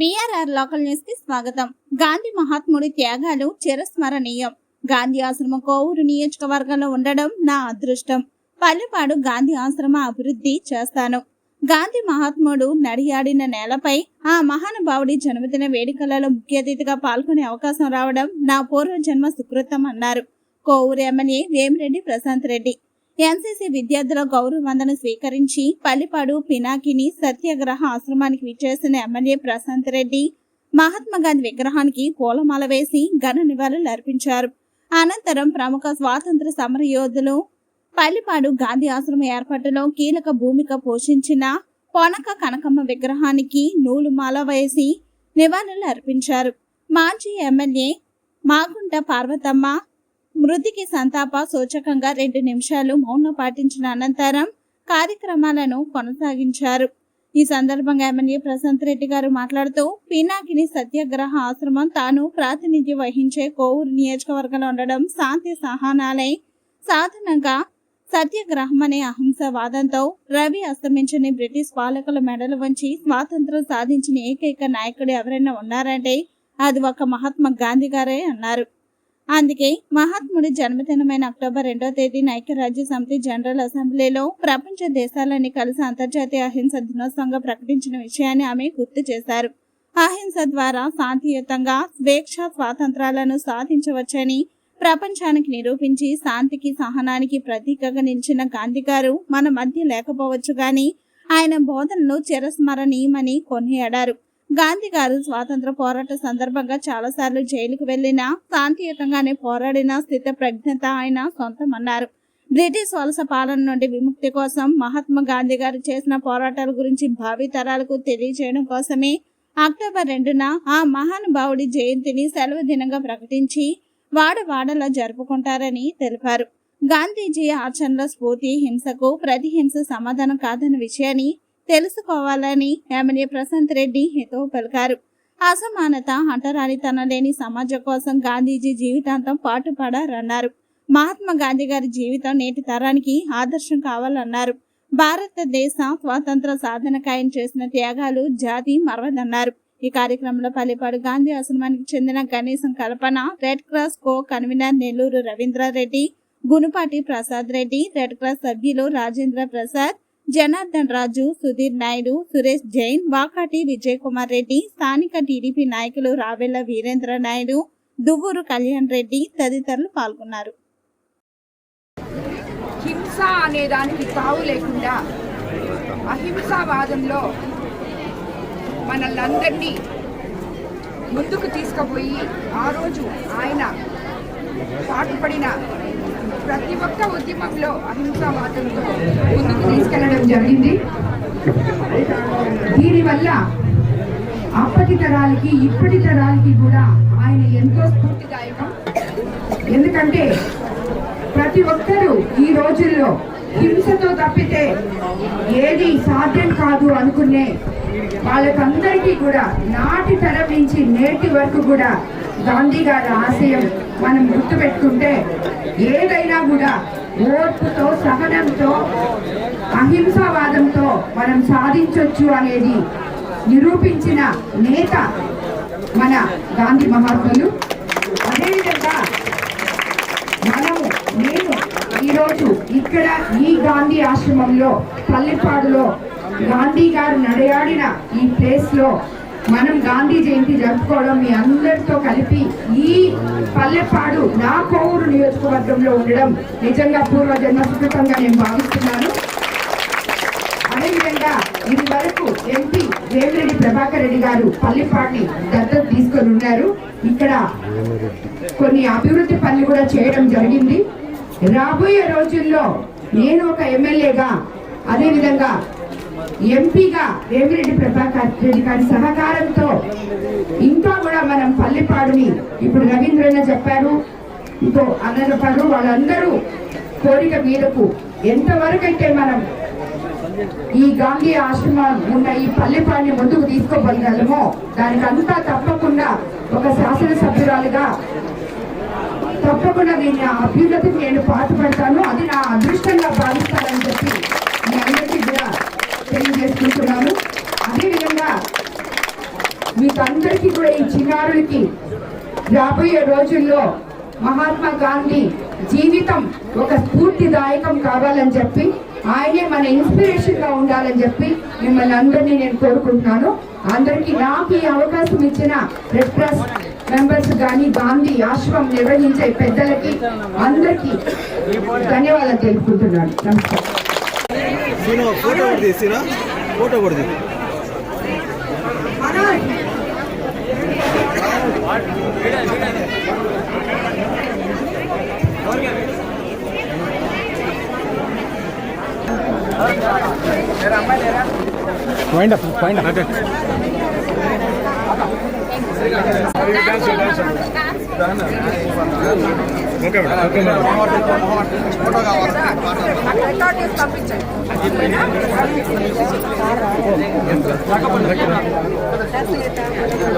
BRR local న్యూస్కి స్వాగతం. గాంధీ మహాత్ముడి త్యాగాలు చిరస్మరణీయం. గాంధీ ఆశ్రమం కోవూరు నియోజకవర్గంలో ఉండడం నా అదృష్టం. పల్లెపాడు గాంధీ ఆశ్రమ అభివృద్ధి చేస్తాను. గాంధీ మహాత్ముడు నడియాడిన నేలపై ఆ మహానుభావుడి జన్మదిన వేడుకలలో ముఖ్య అతిథిగా పాల్గొనే అవకాశం రావడం నా పూర్వజన్మ సుకృతం అన్నారు. కోవూరు ఎమ్మెల్యే వేమిరెడ్డి ప్రశాంత్ రెడ్డి. ఎన్సీసీ విద్యార్థుల గౌరవ వందన స్వీకరించి పల్లిపాడు పినాకిని సత్యాగ్రహ ఆశ్రమానికి విచ్చేసిన ఎమ్మెల్యే ప్రశాంత్ రెడ్డి మహాత్మా గాంధీ విగ్రహానికి పూలమాల వేసి ఘన నివాళులు అర్పించారు. అనంతరం ప్రముఖ స్వాతంత్ర సమర యోధులు పల్లిపాడు గాంధీ ఆశ్రమ ఏర్పాటులో కీలక భూమిక పోషించిన పొనక కనకమ్మ విగ్రహానికి నూలుమాల వేసి నివాళులు అర్పించారు. మాజీ ఎమ్మెల్యే మాగుంట పార్వతమ్మ మృతికి సంతాప సూచకంగా రెండు నిమిషాలు మౌనం పాటించిన అనంతరం కార్యక్రమాలను కొనసాగించారు. ఈ సందర్భంగా ఎమ్మెల్యే ప్రశాంత్ రెడ్డి గారు మాట్లాడుతూ పినాకిని సత్యాగ్రహ ఆశ్రమం తాను ప్రాతినిధ్యం వహించే కోవూరు నియోజకవర్గంలో ఉండడం శాంతి సహనాలై సాధనంగా సత్యాగ్రహం అనే అహింసవాదంతో రవి అస్తమించని బ్రిటిష్ పాలకుల మెడలు వంచి స్వాతంత్రం సాధించిన ఏకైక నాయకుడు ఎవరైనా ఉన్నారంటే అది ఒక మహాత్మా గాంధీ గారే అన్నారు. అందుకే మహాత్ముడి జన్మదినమైన అక్టోబర్ రెండో తేదీన ఐక్యరాజ్య సమితి జనరల్ అసెంబ్లీలో ప్రపంచ దేశాలన్నీ కలిసి అంతర్జాతీయ అహింస దినోత్సవంగా ప్రకటించిన విషయాన్ని ఆమె గుర్తు చేశారు. అహింస ద్వారా శాంతియుతంగా స్వేచ్ఛ స్వాతంత్రాలను సాధించవచ్చని ప్రపంచానికి నిరూపించి శాంతికి సహనానికి ప్రతీకగా నిలిచిన గాంధీ గారు మన మధ్య లేకపోవచ్చు గాని ఆయన బోధనలు చిరస్మరణీయమని కొనియాడారు. గాంధీ గారు స్వాతంత్ర పోరాట సందర్భంగా చాలాసార్లు జైలుకు వెళ్ళినా శాంతియుతంగానే పోరాడిన స్థిత ప్రజ్ఞత ఆయన సొంతమన్నారు. బ్రిటిష్ వలస పాలన నుండి విముక్తి కోసం మహాత్మా గాంధీ గారు చేసిన పోరాటాల గురించి భావి తరాలకు తెలియజేయడం కోసమే అక్టోబర్ రెండున ఆ మహానుభావుడి జయంతిని సెలవు దినంగా ప్రకటించి వాడవాడలా జరుపుకుంటారని తెలిపారు. గాంధీజీ ఆచరణల స్ఫూర్తి హింసకు ప్రతి హింస సమాధానం కాదన్న విషయాన్ని తెలుసుకోవాలని ఎమ్మెల్యే ప్రశాంత్ రెడ్డి హితవు పలికారు. అసమానత అంటరానితనం లేని సమాజం కోసం గాంధీజీ జీవితాంతం పాటుపడారన్నారు. మహాత్మా గాంధీ గారి జీవితం నేటి తరానికి ఆదర్శం కావాలన్నారు. భారతదేశ స్వాతంత్ర సాధనకు ఆయన చేసిన త్యాగాలు జాతి మరవదన్నారు. ఈ కార్యక్రమంలో పల్లెపాడు గాంధీ ఆశ్రమానికి చెందిన Ganesham Kalpana Red Cross co convener Nellore Ravindra Reddy Gunupati Prasad Reddy Red Cross సభ్యులు రాజేంద్ర ప్రసాద్ జనార్దన్ రాజు సుధీర్ నాయుడు సురేష్ జైన్ వాకాటి విజయ్ కుమార్ రెడ్డి స్థానిక టీడీపీ నాయకులు రావెల్ల వీరేంద్ర నాయుడు దువ్వూరు కళ్యాణ్ రెడ్డి తదితరులు పాల్గొన్నారు. హింస అనే దానికి తావు లేకుండా అహింసావాదంలో మనల్నందరినీ ముందుకు తీసుకుపోయి ఆ రోజు ఆయన పాటుపడిన ప్రతి ఒక్క ఉద్యమంలో అహింసావాదంతో ముందుకు తీసుకెళ్ళడం జరిగింది. దీనివల్ల అప్పటి తరాలకి ఇప్పటి తరాలకి కూడా ఆయన ఎంతో స్ఫూర్తిదాయకం. ఎందుకంటే ప్రతి ఒక్కరూ ఈ రోజుల్లో హింసతో తప్పితే ఏది సాధ్యం కాదు అనుకునే వాళ్ళకందరికీ కూడా నాటి తరం నుంచి నేటి వరకు కూడా గాంధీ గారి ఆశయం మనం గుర్తుపెట్టుకుంటే ఏదైనా కూడా ఓర్పుతో సహనంతో అహింసావాదంతో మనం సాధించవచ్చు అనేది నిరూపించిన నేత మన గాంధీ మహాత్ములు. అదేవిధంగా ఈరోజు ఇక్కడ ఈ గాంధీ ఆశ్రమంలో పల్లెపాడులో గాంధీ గారు నడయాడిన ఈ ప్లేస్లో మనం గాంధీ జయంతి జరుపుకోవడం మీ అందరితో కలిపి ఈ పల్లెపాడు నా కోవూరు నియోజకవర్గంలో ఉండడం నిజంగా పూర్వజన్మ సుకృతంగా నేను భావిస్తున్నాను. అదేవిధంగా ఇది వరకు ఎంపీ రేవిరెడ్డి ప్రభాకర్ రెడ్డి గారు పల్లెపాడిని దత్తత తీసుకొని ఉన్నారు. ఇక్కడ కొన్ని అభివృద్ధి పనులు కూడా చేయడం జరిగింది. రాబోయే రోజుల్లో నేను ఒక ఎమ్మెల్యేగా అదేవిధంగా ఎంపీగా వేమిరెడ్డి ప్రభాకర్ రెడ్డి గారి సహకారంతో ఇంకా కూడా మనం పల్లెపాడుని ఇప్పుడు రవీంద్రన్న చెప్పారు. ఇంకో అన్న చెప్పారు వాళ్ళందరూ కోరిక మీదకు ఎంతవరకు అయితే మనం ఈ గాంధీ ఆశ్రమం ఉన్న ఈ పల్లెపాడిని ముందుకు తీసుకోగలగలమో దానికంతా తప్పకుండా ఒక శాసనసభ్యురాలుగా తప్పకుండా నేను అభ్యున్నతికి నేను పాటుపడతాను. అది నా అదృష్టంగా భావిస్తానని చెప్పి మీ అందరికీ కూడా తెలియజేసుకుంటున్నాను. అదేవిధంగా మీకు అందరికీ కూడా ఈ చిన్నారులకి రాబోయే రోజుల్లో మహాత్మా గాంధీ జీవితం ఒక స్ఫూర్తిదాయకం కావాలని చెప్పి ఆయనే మన ఇన్స్పిరేషన్గా ఉండాలని చెప్పి మిమ్మల్ని అందరినీ నేను కోరుకుంటున్నాను. అందరికీ నాకు ఈ అవకాశం ఇచ్చిన రెడ్ క్రాస్ మెంబర్స్ కానీ గాంధీ ఆశ్రమం నిర్వహించే పెద్దలకి అందరికీ ధన్యవాదాలు తెలుపుకుంటున్నాను. నమస్కారం. సీను ఫోటో కొడుతుంది సీనా ఫోటో కొడుతుంది wind up wind up okay madam okay madam photo కావాలి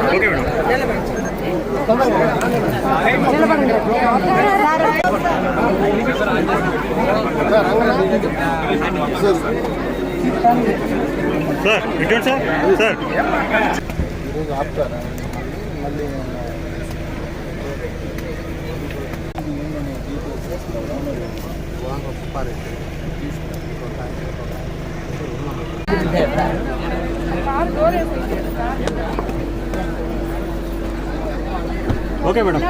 ఓకే మేడం సార్ ఇటు సార్ సార్ ఓకే మేడం.